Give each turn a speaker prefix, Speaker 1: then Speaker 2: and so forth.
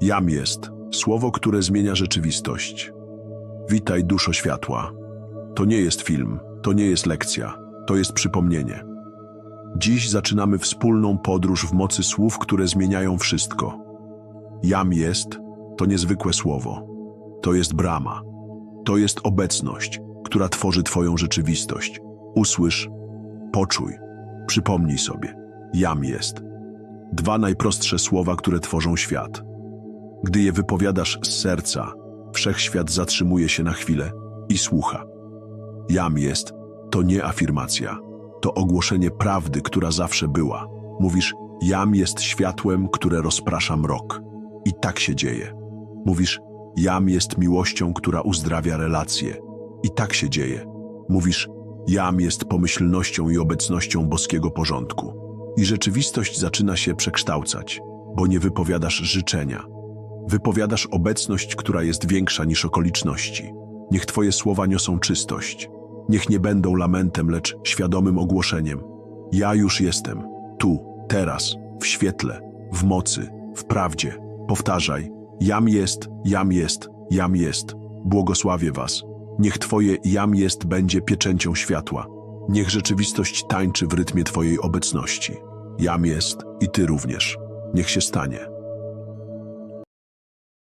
Speaker 1: Jam jest słowo, które zmienia rzeczywistość. Witaj, duszo światła. To nie jest film, to nie jest lekcja, to jest przypomnienie. Dziś zaczynamy wspólną podróż w mocy słów, które zmieniają wszystko. Jam jest to niezwykłe słowo. To jest brama. To jest obecność, która tworzy Twoją rzeczywistość. Usłysz, poczuj, przypomnij sobie. Jam jest. Dwa najprostsze słowa, które tworzą świat. Gdy je wypowiadasz z serca, wszechświat zatrzymuje się na chwilę i słucha. Jam jest to nie afirmacja, to ogłoszenie prawdy, która zawsze była. Mówisz, jam jest światłem, które rozprasza mrok. I tak się dzieje. Mówisz, jam jest miłością, która uzdrawia relacje. I tak się dzieje. Mówisz, jam jest pomyślnością i obecnością boskiego porządku. I rzeczywistość zaczyna się przekształcać, bo nie wypowiadasz życzenia. Wypowiadasz obecność, która jest większa niż okoliczności. Niech Twoje słowa niosą czystość. Niech nie będą lamentem, lecz świadomym ogłoszeniem. Ja już jestem, tu, teraz, w świetle, w mocy, w prawdzie. Powtarzaj, jam jest, jam jest, jam jest. Błogosławię Was. Niech Twoje jam jest będzie pieczęcią światła. Niech rzeczywistość tańczy w rytmie Twojej obecności. Jam jest i Ty również. Niech się stanie.